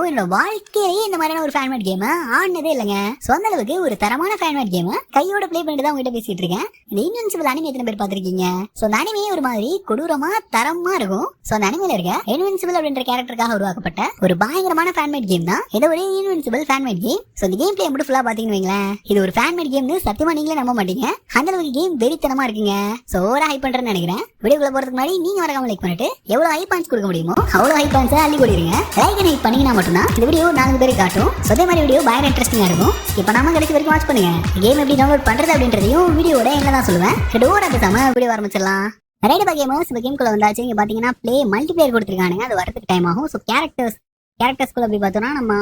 ஓ, என்னோட வாழ்க்கையிலேயே இந்த மாதிரியான ஒரு ஃபேன்மேட் கேம் ஆடினதே இல்லைங்க. சொந்த அளவுக்கு ஒரு தரமான ஃபேன்மேட் கேம் கையோட ப்ளே பண்ணிட்டு தான் உங்ககிட்ட பேசிட்டு இருக்கேன். இந்த இன்வென்சிபிள் அனிமே எத்தனை பேர் பார்த்திருக்கீங்க? சோ அந்த அனிமே ஒரு மாதிரி கொடூரமா தரமா இருக்கும். சோ அந்த அனிமையில இருக்க இன்வென்சிபிள் அப்படின்ற கேரக்டருக்காக உருவாக்கப்பட்ட ஒரு பயங்கரமான ஃபேன்மேட் கேம் தான் இது ஒரு invincible fan made game so இந்த கேம் பிளே மட்டும் ஃபுல்லா பாத்தீங்கன்னு வைங்களேன். இது ஒரு ஃபேன்மேட் கேம்னு சத்தியமா நீங்களே நம்ப மாட்டீங்க. அந்த அளவுக்கு கேம் வெறித்தனமா இருக்குங்க. சோ ஓவரா ஹைப் பண்றேன்னு நினைக்கிறேன். வீடியோக்குள்ள போறதுக்கு முன்னாடி நீங்க வரக்காம லைக் பண்ணிட்டு எவ்வளவு ஹை பாயிண்ட்ஸ் கொடுக்க முடியுமோ அவ்வளவு ஹைப் பாயிண்ட்ஸ் அள்ளி கொடுங்க லைக் ஹைப் பண்ணீங்கன்னா மட்டும்தான் இந்த வீடியோ நாலு பேருக்கு காட்டும். ஸோ அதே மாதிரி வீடியோ பயங்கர இன்ட்ரெஸ்டிங்காக இருக்கும். இப்போ நாம கடைசி வரைக்கும் வாட்ச் பண்ணுங்க. கேம் எப்படி டவுன்லோட் பண்றது அப்படின்றதையும் வீடியோட என்ன தான் சொல்லுவேன். டோரா பேசாம வீடியோ ஆரம்பிச்சிடலாம். ரைடு பா கேமர்ஸ் இந்த கேம்குள்ள வந்தாச்சு. இங்கே பார்த்தீங்கன்னா ப்ளே மல்டிபிளேயர் கொடுத்துருக்கானுங்க. அது வரதுக்கு டைம் ஆகும். ஸோ கேரக்டர்ஸ் கேரக்டர்ஸ்குள்ள அப்படி பார்த்தோம்னா நம்ம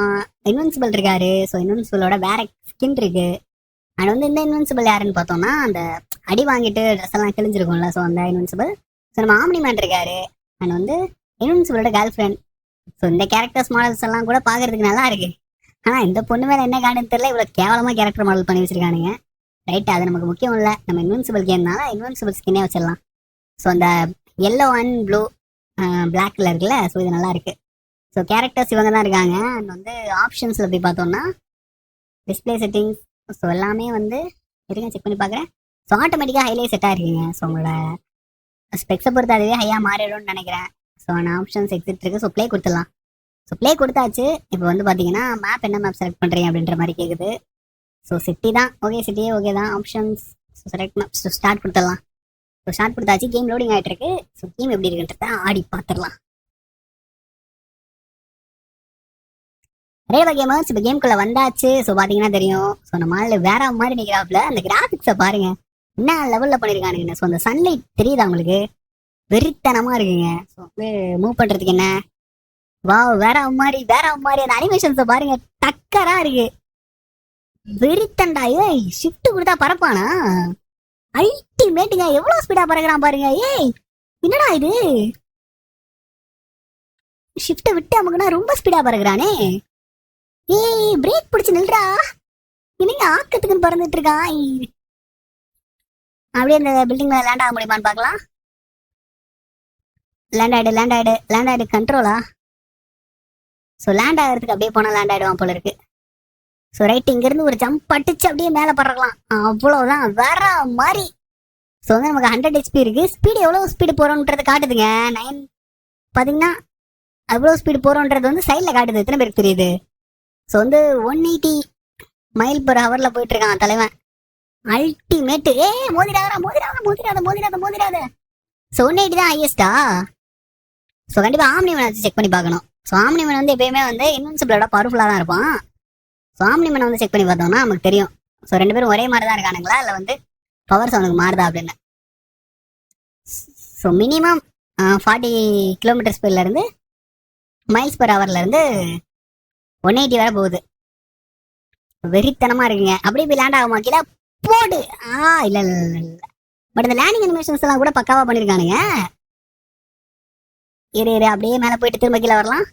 இன்வென்சிபிள் இருக்காரு. ஸோ இன்வென்சிபிளோட வேற ஸ்கின் இருக்கு. அண்ட் வந்து இந்த இன்வென்சிபிள் யாருன்னு பார்த்தோம்னா அந்த அடி வாங்கிட்டு ட்ரெஸ் எல்லாம் கிழிஞ்சிருக்கும்ல. ஸோ அந்த இன்வென்சிபிள் ஸோ நம்ம ஆம்னி மேன் இருக்காரு. அண்ட் வந்து இன்வென்சிபிளோட கேர்ள் ஃப்ரெண்ட் ஸோ இந்த கேரக்டர்ஸ் மாடல்ஸ் எல்லாம் கூட பார்க்கறதுக்கு நல்லா இருக்கு. ஆனால் இந்த பொண்ணு மேலே என்ன காணுன்னு தெரியல. இவ்வளோ கேவலமாக கேரக்டர் மாடல் பண்ணி வச்சிருக்கானுங்க. ரைட் அது நமக்கு முக்கியம் இல்லை. நம்ம இன்வென்சிபிள் கேம்னால இன்வென்சிபிள் ஸ்கின்னே வச்சிடலாம். ஸோ அந்த எல்லோ அண்ட் ப்ளூ பிளாக்ல இருக்குல்ல? ஸோ இது நல்லா இருக்கு. ஸோ கேரக்டர்ஸ் இவங்க தான் இருக்காங்க. அண்ட் வந்து ஆப்ஷன்ஸில் போய் பார்த்தோம்னா டிஸ்பிளே செட்டிங்ஸ் ஸோ எல்லாமே வந்து இருங்க செக் பண்ணி பார்க்குறேன். ஸோ ஆட்டோமேட்டிக்காக ஹைலே செட்டாக இருக்குங்க. ஸோ உங்களோட ஸ்பெக்ஸை பொறுத்து அதுவே ஹையாக மாறிடும்னு நினைக்கிறேன். ஸோ நான் ஆப்ஷன்ஸ் எக்ஸிட் இருக்கு ஸோ ப்ளே கொடுத்துடலாம். ஸோ ப்ளே கொடுத்தாச்சு. இப்போ வந்து பார்த்தீங்கன்னா மேப் என்ன மேப் செலக்ட் பண்ணுறீங்க அப்படின்ற மாதிரி கேட்குது ஸோ சிட்டி தான். ஓகே சிட்டியே ஓகே தான். Options so select map so start கொடுத்துடலாம். ஸோ ஸ்டார்ட் கொடுத்தாச்சு. கேம் லோடிங் ஆகிட்டு இருக்கு ஸோ கேம் எப்படி இருக்குன்றத ஆடி பார்த்துடலாம் ரேவா கேமர்ஸ் இப்போ கேம்குள்ளே வந்தாச்சு. ஸோ பார்த்தீங்கன்னா தெரியும். ஸோ நம்ம ஆள் வேற மாதிரி நிற்கிறாப்புல அந்த கிராஃபிக்ஸை பாருங்க. என்ன லெவலில் பண்ணியிருக்கானுங்க ஸோ அந்த சன்லைட் தெரியுதா உங்களுக்கு? வெறித்தனமா இருக்குங்க. ஸோ வந்து மூவ் பண்றதுக்கு என்ன? வா வேற மாதிரி வேற மாதிரி அந்த அனிமேஷன்ஸை பாருங்க. டக்கரா இருக்கு. வெறித்தண்டா. ஏய் ஷிஃப்ட் கொடுத்தா பறப்பானா அல்டிமேட்டுங்க எவ்வளோ ஸ்பீடா பறக்கிறான் பாருங்க. ஏய் என்னடா இது? ஷிஃப்ட்டை விட்டு அமுக்குனா ரொம்ப ஸ்பீடா பறக்கிறானே. ஏய் பிரேக் பிடிச்சி நில்றா. என்னங்க ஆக்கத்துக்குன்னு பறந்துட்டு இருக்கான். அப்படியே அந்த பில்டிங் மேலே லேண்ட் ஆக முடியுமான்னு பார்க்கலாம். லேண்ட் ஆயிடு லேண்ட் ஆயிடு லேண்ட் ஆயிடு கண்ட்ரோலா ஸோ லேண்ட் ஆகிறதுக்கு அப்படியே போனால் லேண்ட் ஆகிடுவான் போல இருக்கு. ஸோ ரைட் இங்கேருந்து ஒரு ஜம்ப் அடிச்சு அப்படியே மேலே பறக்கலாம். அவ்வளோதான் வேற மாதிரி. ஸோ வந்து நமக்கு ஹண்ட்ரட் ஹெச்பி இருக்கு. ஸ்பீடு எவ்வளோ ஸ்பீடு போகிறோன்றது காட்டுதுங்க. நைன் பார்த்தீங்கன்னா அவ்வளோ ஸ்பீடு போகிறோன்றது வந்து சைடில் காட்டுது. எத்தனை பேருக்கு தெரியுது? ஸோ வந்து ஒன் எயிட்டி மைல் பர் ஹவரில் போயிட்டுருக்கான் தலைவன். அல்டிமேட்டு ஏ மோதிராதா மோதிராத மோதிராத மோதிராத மோதிராத ஸோ ஒன் எயிட்டி தான் ஹையஸ்டா ஸோ கண்டிப்பாக ஆம்னிமன் வச்சு செக் பண்ணி பார்க்கணும். ஸோ ஆம்னிமன் வந்து எப்பயுமே வந்து இன்வென்சிபிளோட பவர்ஃபுல்லாக தான் இருப்பான். ஸோ ஆம்னிமன் வந்து செக் பண்ணி பார்த்தோம்னா நமக்கு தெரியும். ஸோ ரெண்டு பேரும் ஒரே மாதிரி தான் இருக்கானுங்களா? இல்லை வந்து பவர்ஸ் அவனுக்கு மாறுதா அப்படின்னு. ஸோ மினிமம் ஃபார்ட்டி கிலோமீட்டர் ஸ்பீட்லேருந்து மைல்ஸ் பர் ஹவர்லேருந்து ஒன் எயிட்டி வரை போகுது. வெறித்தனமாக இருக்குங்க. அப்படியே போய் லேண்ட் ஆகுமா கீழே போடு. ஆ இல்லை இல்லை இல்லை பட் இந்த லேண்டிங் அனிமேஷன்ஸ் எல்லாம் கூட பக்காவாக பண்ணியிருக்கானுங்க இரு இரு அப்படியே மேலே போயிட்டு திரும்ப கீழே வரலாம்.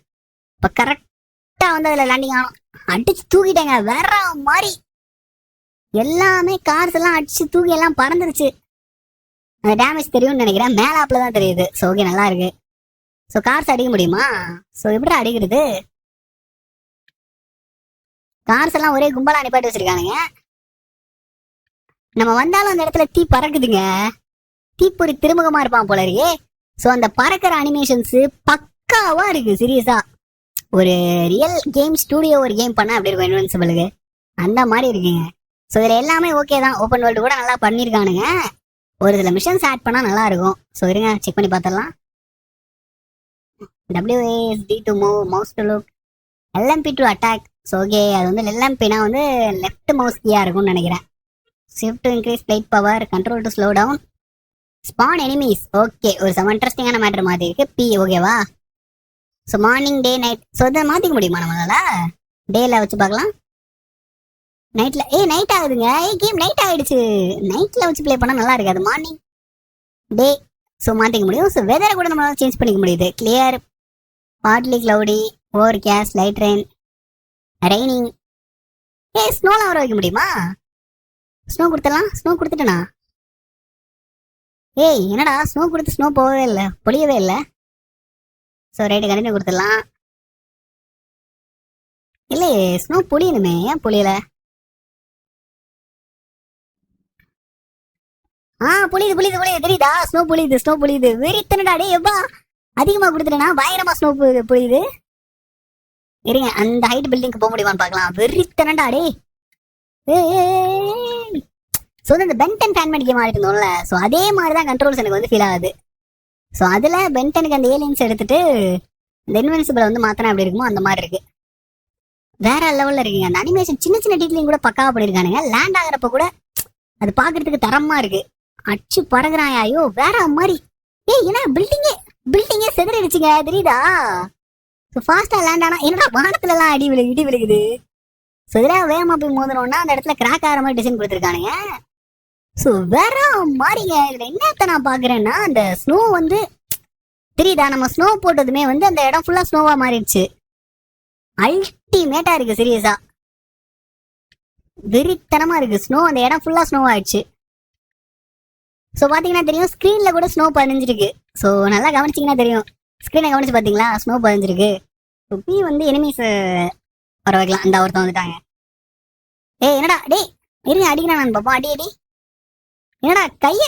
இப்போ கரெக்டாக வந்து அதில் லேண்டிங் ஆகணும். அடிச்சு தூக்கிட்டேங்க வேற மாதிரி. எல்லாமே கார்ஸ் எல்லாம் அடிச்சு தூக்கி எல்லாம் பறந்துருச்சு. அந்த டேமேஜ் தெரியும்னு நினைக்கிறேன். மேலாப்ல தான் தெரியுது. ஸோ ஓகே நல்லா இருக்கு. ஸோ கார்ஸ் அடிக்க முடியுமா? ஸோ எப்படி அடிக்கிறது? கார்ஸ் எல்லாம் ஒரே கும்பலாக நிப்பாட்டி வச்சிருக்கானுங்க. நம்ம வந்தாலும் அந்த இடத்துல தீ பறக்குதுங்க. தீப்பொறி திருமுகமா இருப்பான் போல இருக்கே. ஸோ அந்த பறக்கிற அனிமேஷன்ஸு பக்காவாக இருக்கு சீரியஸா ஒரு ரியல் கேம் ஸ்டூடியோ ஒரு கேம் பண்ணால் அப்படி இருக்கும் இன்வென்சிபிளுக்கு அந்த மாதிரி இருக்குங்க. ஸோ இதில் எல்லாமே ஓகே தான். ஓப்பன் வேர்ல்டு கூட நல்லா பண்ணியிருக்கானுங்க ஒரு சில மிஷன்ஸ் ஆட் பண்ணால் நல்லா இருக்கும். ஸோ இருங்க செக் பண்ணி பார்த்துடலாம் WAS D to move mouse to look LMB to attack so okay அது வந்து எல்எம்பினா வந்து லெஃப்ட் மவுஸ் கீயாக இருக்கும்னு நினைக்கிறேன். Swift to increase blade power control to slow down spawn enemies okay ஒரு செம இன்ட்ரெஸ்டிங்கான மேட்டர் மாதிரி இருக்கு. பி ஓகேவா so morning day night so இதை மாற்றிக்க முடியுமா நம்மளால? டேல வச்சு பார்க்கலாம். நைட்ல ஏ நைட் ஆகுதுங்க. ஏ கேம் நைட் ஆகிடுச்சு நைட்ல வச்சு ப்ளே பண்ணால் நல்லா இருக்காது. மார்னிங் டே ஸோ மாற்றிக்க முடியும். ஸோ வெதரை கூட நம்மளால சேஞ்ச் பண்ணிக்க முடியுது. Clear partly cloudy overcast light rain raining ஏ ஸ்னோலாம் வர வைக்க முடியுமா? ஸ்னோ கொடுத்துடலாம். ஸ்னோ கொடுத்துட்டேனா? ஏய் என்னடா ஸ்னோ கொடுத்து ஸ்னோ போகவே இல்லை பொழியவே இல்லை? ஸோ ரைட்டு கண்டினியூ கொடுத்துடலாம். இல்லையே ஸ்னோ பொழியணுமே ஏன் புளியல ஆ புளியுது புளியுது புளியுது தெரியுதா? ஸ்னோ புளியுது ஸ்னோ புளியுது வெறித்தனடா டே எவ்வா? அதிகமாக கொடுத்துட்டேனா? பயங்கரமா ஸ்னோ புளியுது இருங்க அந்த ஹைட் பில்டிங்க்கு போக முடியுமான்னு பார்க்கலாம். வெறித்தனடா டே ஸோ இந்த பென்டன் ஃபேன் கேம் ஆடிட்டு இருந்தோம்ல ஸோ அதே மாதிரி தான் கண்ட்ரோல்ஸ் எனக்கு வந்து ஃபீல் ஆகுது. ஸோ அதில் பென்டனுக்கு அந்த ஏலியன்ஸ் எடுத்துட்டு இந்த இன்வென்சிபிளை வந்து மாத்தினா எப்படி இருக்குமோ அந்த மாதிரி இருக்கு. வேற லெவலில் இருக்குங்க. அந்த அனிமேஷன் சின்ன சின்ன டீட்லையும் கூட பக்காவாக பண்ணியிருக்கானுங்க லேண்ட் ஆகிறப்ப கூட அது பார்க்கறதுக்கு தரமா இருக்கு. அச்சு பறகுறான் ஐயோ வேற மாதிரி. ஏய் என்ன பில்டிங்கே பில்டிங்கே செதறிடுச்சுங்க தெரியுதா? ஸோ ஃபாஸ்ட்டாக லேண்ட் ஆனால் என்னடா வானத்துலலாம் அடி விழுகு இடி விழுகுது? ஸோ இதெல்லாம் வேகமாக போய் மோதணும்னா அந்த இடத்துல கிராக் ஆகிற மாதிரி டிசைன் கொடுத்துருக்கானுங்க. ஸோ வேற மாதிரிங்க இதில் என்னத்த நான் பார்க்குறேன்னா அந்த ஸ்னோ வந்து தெரியுதா? நம்ம ஸ்னோ போட்டதுமே வந்து அந்த இடம் ஃபுல்லாக ஸ்னோவாக மாறிடுச்சு. அல்டிமேட்டாக இருக்குது சீரியஸாக வெறித்தனமாக இருக்குது ஸ்னோ அந்த இடம் ஃபுல்லாக ஸ்னோ ஆயிடுச்சு. ஸோ பார்த்தீங்கன்னா தெரியும் ஸ்க்ரீனில் கூட ஸ்னோ பதிஞ்சிருக்கு. ஸோ நல்லா கவனிச்சிங்கன்னா தெரியும். ஸ்க்ரீனை கவனிச்சு பார்த்தீங்களா ஸ்னோ பதிஞ்சிருக்கு. ஸோ பி வந்து எனிமீஸ் வர வைக்கலாம் அந்த ஒருத்தன் வந்துட்டாங்க. ஏய் என்னடா? டேய் இருங்க அடிக்கிறேன் நான். பாப்பா அடி அடி. என்னடா கைய?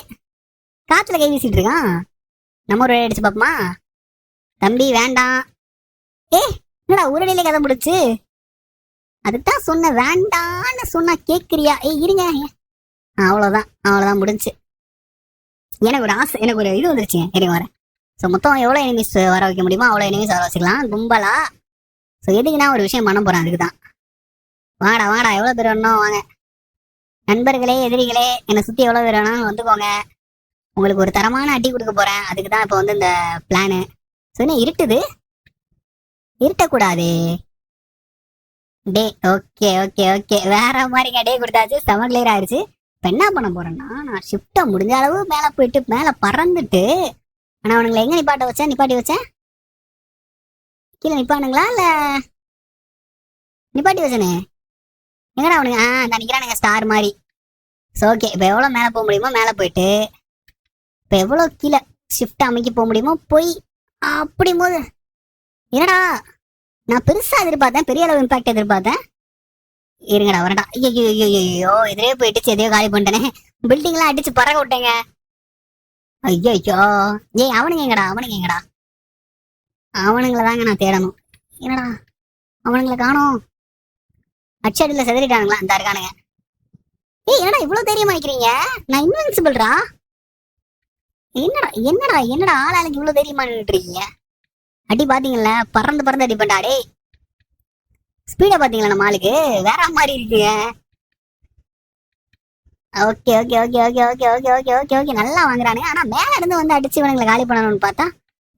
காத்துல கை வீசிட்டு இருக்கான். நம்ம ஒரு அடிச்சு பாப்போமா தம்பி வேண்டாம். ஏ என்னடா உரடியில கதை முடிச்சு? அதுதான் சொன்ன வேண்டான்னு சொன்னா கேக்குறியா? ஏய் இருங்க. ஆ, அவ்வளவுதான். அவ்வளவுதான் முடிஞ்சு. எனக்கு ஒரு ஆசை எனக்கு ஒரு இது வந்துருச்சுங்க இருங்க வரேன். ஸோ மொத்தம் எவ்வளோ எனிமீஸ் வர வைக்க முடியுமோ அவ்வளோ எனிமீஸ் வர வச்சுக்கலாம். கும்பலா? ஸோ எதுக்குன்னா ஒரு விஷயம் பண்ண போகிறேன் அதுக்கு தான் வாடா வாடா. எவ்வளோ பேர் வரணும்? வாங்க. நண்பர்களே எதிரிகளே என்னை சுற்றி எவ்வளோ பேர் வேணாலும் வந்துக்கோங்க. உங்களுக்கு ஒரு தரமான அடி கொடுக்க போகிறேன் அதுக்கு தான் இப்போ வந்து இந்த பிளானு ஸோ என்ன இருட்டுது? இருட்டக்கூடாது. டே ஓகே ஓகே ஓகே வேற மாதிரிங்க டே கொடுத்தாச்சு. செம கிளியர் ஆயிடுச்சு இப்போ என்ன பண்ண போகிறேன்னா நான் ஷிஃப்ட்டை முடிஞ்ச அளவு மேலே போயிட்டு மேலே பறந்துட்டு ஆனால் அவனுங்களை எங்கே நிப்பாட்ட வச்சேன் நிப்பாட்டி வச்சேன் கீழே நிப்பானுங்களா இல்லை? நிப்பாட்டி வச்சனே? எங்கடா அவனுங்க? ஆ நினைக்கிறானுங்க ஸ்டார் மாதிரி. ஸோ ஓகே இப்போ எவ்வளோ மேலே போக முடியுமோ மேலே போயிட்டு இப்போ எவ்வளோ கீழே ஷிஃப்ட் அமைக்க போக முடியுமோ போய் அப்படி போது என்னடா? நான் பெருசாக எதிர்பார்த்தேன் பெரிய அளவு இம்பாக்ட் எதிர்பார்த்தேன். இருங்கடா வரடா. ஐயோ ஐயோ ஐயோ எதிரே போயிட்டுச்சு எதையோ காலி பண்ணிட்டேனே. பில்டிங்லாம் அடிச்சு பறக்க விட்டேங்க. ஐயோ ஐயோ ஏய் அவனுங்க எங்கடா? அவனுங்க எங்கடா? அவனுங்கள தாங்க நான் தேடணும். என்னடா? அவனுங்களை காணோம். அச்சடியில் செதறிட்டானுங்களா? அந்த இருக்கானுங்க. ஏய் என்னடா இவ்வளோ தைரியமா நிக்கிறீங்க? நான் இன்வென்சிபிள்ரா என்னடா என்னடா என்னடா ஆளாளுக்கு இவ்வளோ தைரியமா நின்றுட்டு இருக்கீங்க அடி பார்த்தீங்களா பறந்து பறந்து அடி பண்ணாடே ஸ்பீடாக பார்த்தீங்களா நம்ம ஆளுக்கு? வேற மாதிரி இருக்குங்க. Okay okay okay okay okay okay okay okay okay. நல்லா வாங்குறானுங்க. ஆனா மேல இருந்து வந்து அடிச்சு இவனுங்களை காலி பண்ணணும்னு பார்த்தா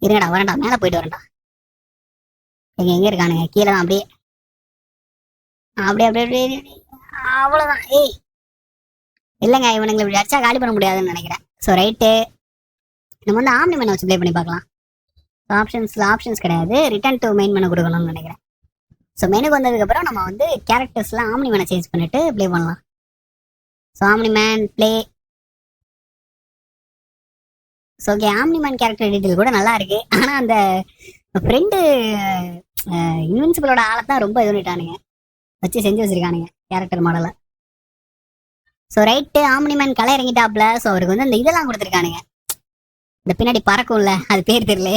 இருங்கடா வரேன்டா. மேல போயிட்டு வரேன்டா. எங்க எங்க இருக்கானுங்க. கீழே தான் அப்படியே அப்படியே அப்படியே அப்படி அவ்வளோதான் ஏய். இல்லைங்க இவனுங்களை இப்படி அடிச்சா காலி பண்ண முடியாதுன்னு நினைக்கிறேன். ஸோ ரைட்டு நம்ம வந்து ஆம்னி மெனு வச்சு ப்ளே பண்ணி பார்க்கலாம். ஆப்ஷன்ஸில் ஆப்ஷன்ஸ் கிடையாது. ரிட்டர்ன் டு மெயின் மெனு கொடுக்கணும்னு நினைக்கிறேன். ஸோ மெனுக்கு வந்ததுக்கப்புறம் நம்ம வந்து கேரக்டர்ஸ்லாம் ஆம்னி மேனை சேஞ்ச் பண்ணிட்டு ப்ளே பண்ணலாம். So omni man play so okay omni man character detail கூட நல்லா இருக்கு. ஆனால் அந்த ஃப்ரெண்டு இன்வின்சிபிளோட ஆளை தான் ரொம்ப இது பண்ணிட்டானுங்க வச்சு செஞ்சு வச்சிருக்கானுங்க கேரக்டர் மாடலை ஸோ ரைட்டு ஆம்னிமேன் கலை களை இறங்கிட்டாப்ல. ஸோ அவருக்கு வந்து இந்த இதெல்லாம் கொடுத்துருக்கானுங்க. இந்த பின்னாடி பறக்கும்ல அது பேர் தெரியல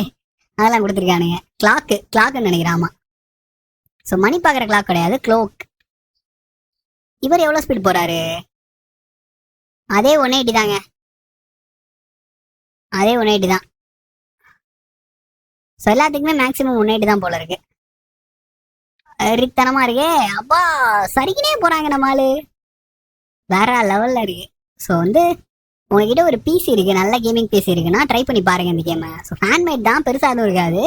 அதெல்லாம் கொடுத்துருக்கானுங்க. கிளாக்கு கிளாக்குன்னு நினைக்கிறாமா ஆமா. ஸோ மணி பார்க்குற கிளாக் கிடையாது க்ளோக் இவர் எவ்வளோ ஸ்பீட் போறாரு? அதே ஒன் எயிட்டி தாங்க. அதே ஒன் எயிட்டி தான். ஸோ எல்லாத்துக்குமே மேக்ஸிமம் ஒன் எயிட்டி தான் போல இருக்கு. ரித்தனமா இருக்கே. அப்பா சரிக்கினே போறாங்க நம்ம ஆளு. வேற லெவல்ல இருக்கு. ஸோ வந்து உங்ககிட்ட ஒரு பிசி இருக்கு. நல்ல கேமிங் பிசி இருக்குன்னா ட்ரை பண்ணி பாருங்க இந்த கேமை ஸோ ஃபேன்மேட் தான் பெருசாக எதுவும் இருக்காது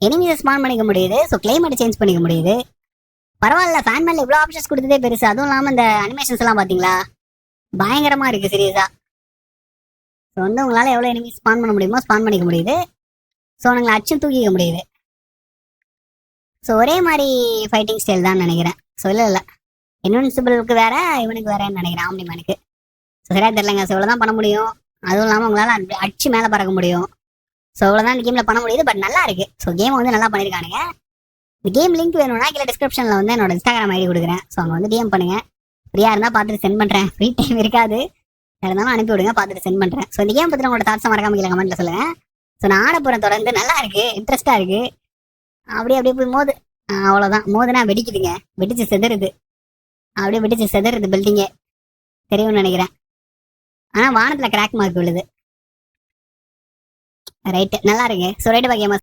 எனிமீஸை ஸ்பான் பண்ணிக்க முடியுது. ஸோ கிளைமேட் சேஞ்ச் பண்ணிக்க முடியுது. பரவாயில்ல ஃபேன்மேட்ல இவ்வளோ ஆப்ஷன்ஸ் கொடுத்ததே பெருசு. அதுவும் இல்லாமல் இந்த அனிமேஷன்ஸ் எல்லாம் பார்த்தீங்களா பயங்கரமா இருக்கு சீரியஸா ஸோ வந்து உங்களால் எவ்வளோ எனிமீஸ் ஸ்பான் பண்ண முடியுமோ ஸ்பான் பண்ணிக்க முடியுது. ஸோ உங்களை அச்சும் தூக்கிக்க முடியுது. ஸோ ஒரே மாதிரி ஃபைட்டிங் ஸ்டைல் தான் நினைக்கிறேன். ஸோ இல்லை இல்லை இன்வென்சிபிளுக்கு வேற இவனுக்கு வேறன்னு நினைக்கிறேன் ஆம்னிமேனுக்கு. ஸோ சரியா தெரிலங்க ஸோ இவ்வளோ தான் பண்ண முடியும். அதுவும் இல்லாமல் உங்களால் அடிச்சு மேலே பறக்க முடியும். ஸோ இவ்வளோ தான் இந்த கேமில் பண்ண முடியுது பட் நல்லா இருக்கு. ஸோ கேம் வந்து நல்லா பண்ணியிருக்கானுங்க இந்த கேம் லிங்க் வேணும்னா கீழே டிஸ்கிரிப்ஷனில் வந்து என்னோட இன்ஸ்டாகிராம் ஐடி கொடுக்குறேன். ஸோ அங்கே வந்து டிஎம் பண்ணுங்க. ஃப்ரீயாக இருந்தால் பார்த்துட்டு சென்ட் பண்ணுறேன் ஃப்ரீ டைம் இருக்காது. இருந்தாலும் அனுப்பி விடுங்க பார்த்துட்டு சென்ட் பண்ணுறேன் ஸோ இந்த கேம் பற்றி உங்களோட தாட்ஸை மறக்காம கீழே கமெண்ட்டில் சொல்லுங்கள் ஸோ நான் ஆட தொடர்ந்து. நல்லா இருக்கு. இன்ட்ரெஸ்ட்டாக இருக்குது அப்படியே அப்படியே போய் மோது. அவ்வளோதான் அவ்வளவுதான். மோதுனா வெடிக்குதுங்க. வெடிச்சு செதறுது. அப்படியே வெடிச்சு செதறுது பில்டிங்கே தெரியும்னு நினைக்கிறேன். ஆனா வானத்துல கிராக் மார்க் விழுது ரைட்டு நல்லா இருக்கு ஸோ ரைட்டு பாக்கியமா